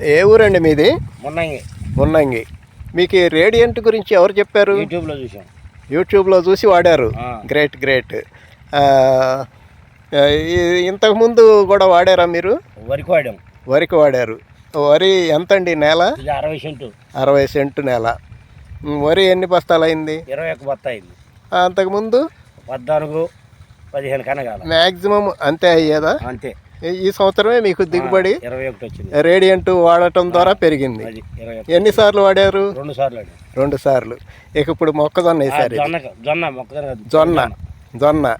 ఏ ఊరండి మీది? మొన్నంగి. మున్నంగి. మీకు ఈ రేడియంట్ గురించి ఎవరు చెప్పారు? యూట్యూబ్లో చూసాం. యూట్యూబ్లో చూసి వాడారు. Great great. ఇంతకుముందు కూడా వాడారా మీరు? వరికి వాడాం. వరికి వాడారు. వరి ఎంతండి నేల? ఇది అరవై సెంటు. అరవై సెంటు నేల. వరి ఎన్ని బస్తాలు అయింది ఇరవై ఒక్క బత్త అయింది. అంతకుముందు పద్నాలుగు పదిహేను కనగాల మ్యాక్సిమం అంతే అయ్యేదా? అంతే. ఈ- సంవత్సరమే మీకు దిగుబడి రేడియంట్ వాడటం ద్వారా పెరిగింది. ఎన్నిసార్లు వాడారు? రెండు సార్లు ఆడాం. రెండు సార్లు. ఇక ఇప్పుడు మొక్కజొన్న వేసారు. జొన్న జొన్న. జొన్న.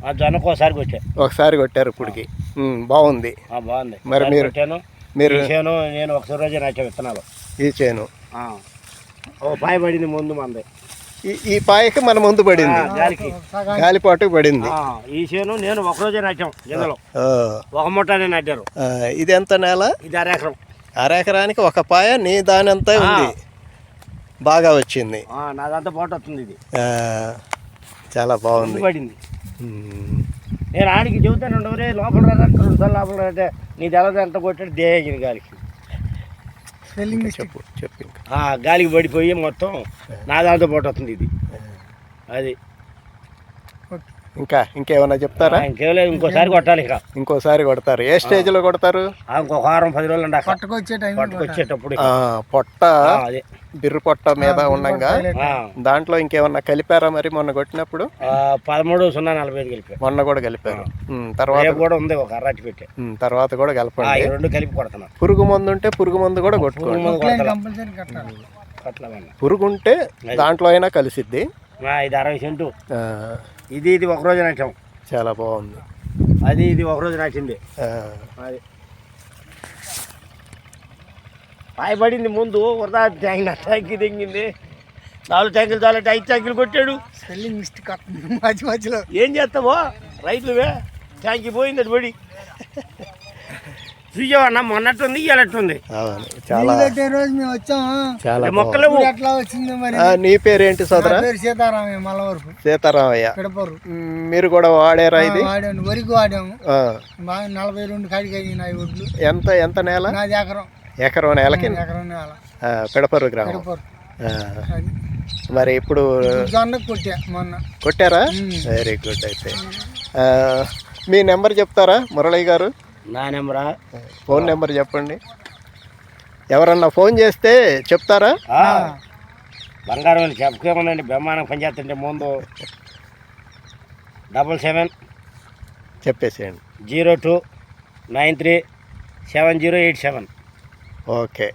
ఒకసారి ఒకసారి కొట్టారు ఇప్పటికి. బాగుంది. మరి మీరు- మీరు నేను ఒకసారి రోజే విత్తనాలు. ఈ చేను. ఆ. ఓ పాయ పడింది ముందు మంది. ఈ ఈ పాయకి మన ముందు పడింది గాలికి గాలిపాటు పడింది ఈ చేను నేను ఒక రోజే నాట్యం ఓ, ఒక మూటనే నాటారు ఇది ఎంత నేల ఇది అరెకరం అరెకరానికి ఒక పాయ నీ దానంతా ఉంది బాగా వచ్చింది నాదంతా పోటు వస్తుంది ఇది చాలా బాగుంది పడింది నేను ఆడికి చెబుతాను ఉండవరే లోపల రెండు సార్లు లోపల రాదంటే నీ తెల్లది ఎంత కొట్టాడు దేగింది గాలికి చెప్పు చెప్పు గాలికి పడిపోయి మొత్తం నా దాంతో పోటు వస్తుంది ఇది. అది. ఇంకా ఇంకేమన్నా చెప్తారా? ఇంకేలేదు ఇంకోసారి కొట్టాలి ఇక. ఇంకోసారి కొడతారు. ఏ స్టేజ్లో కొడతారు? ఆ, ఇంకొక వారం పది రోజులు పట్టుకొచ్చేటప్పుడు పొట్ట బిర్రు పొట్ట మీద ఉండంగా. ఆ, దాంట్లో ఇంకేమన్నా కలిపారా మరి మొన్న కొట్టినప్పుడు? ఆ, పదమూడు సున్నా నలభై ఐదు కలిపి మొన్న కూడా కలిపారు. తర్వాత కూడా ఉంది ఒక అర్రాటి పెట్టి. తర్వాత కూడా కలపండి. రెండు కలిపి కొడుతున్నా. పురుగు మందు ఉంటే పురుగు మందు కూడా కొట్టుకోండి. పురుగు ఉంటే దాంట్లో అయినా కలిసిద్ది. ఆ, ఇది అరవై సెంటు. ఆ, ఇది ఇది ఒక రోజు నాట్యం. చాలా బాగుంది. అది ఇది ఒక రోజు నాటింది. ఆ, అది. పాయపడింది ముందు వరదా ట్యాంక్ ట్యాంక్ దింగింది నాలుగు ట్యాంకులు చాలా ఐదు ట్యాంకులు కొట్టాడు. స్పెల్లింగ్ మిస్టేక్ మధ్య మధ్యలో ఏం చేస్తావో? రైతులువే ట్యాంక్ పోయింది అది పడి. చూసావన్నా మొన్నట్టుంది ఇలాంటుంది చాలా రోజు మేము వచ్చాము మొక్కలు ఎట్లా వచ్చింది మరి? నీ పేరేంటి సోదరా? పేరు సీతారామయ్య మల్లవరపు. సీతారామయ్య. పిడపరు ఉమ్, మీరు కూడా వాడారా ఇది? వాడాను వరికి వాడాము. ఆ, బాగా నలభై రెండు కాడికి అయ్యి నా ఒడ్లు. ఎంత ఎంత నేల? నాది ఎకరం. ఎకరం నేలకి ఎకరం నేల. ఆ, పెడపర్రు గ్రామం. పిడపరు అది. మరి ఇప్పుడు జొన్నకు కొట్టా మొన్న. కొట్టారా. వెరీ గుడ్ అయితే. ఆ, మీ నెంబర్ చెప్తారా మురళి గారు? నా నెంబరా? ఫోన్ నెంబర్ చెప్పండి. ఎవరన్నా ఫోన్ చేస్తే చెప్తారా? బంగారం వెళ్ళి చెప్పుకోమనండి బ్రహ్మాండం పనిచేస్తుంటే ముందు డబల్ సెవెన్ చెప్పేసేయండి. Zero two nine three seven zero eight seven. Okay.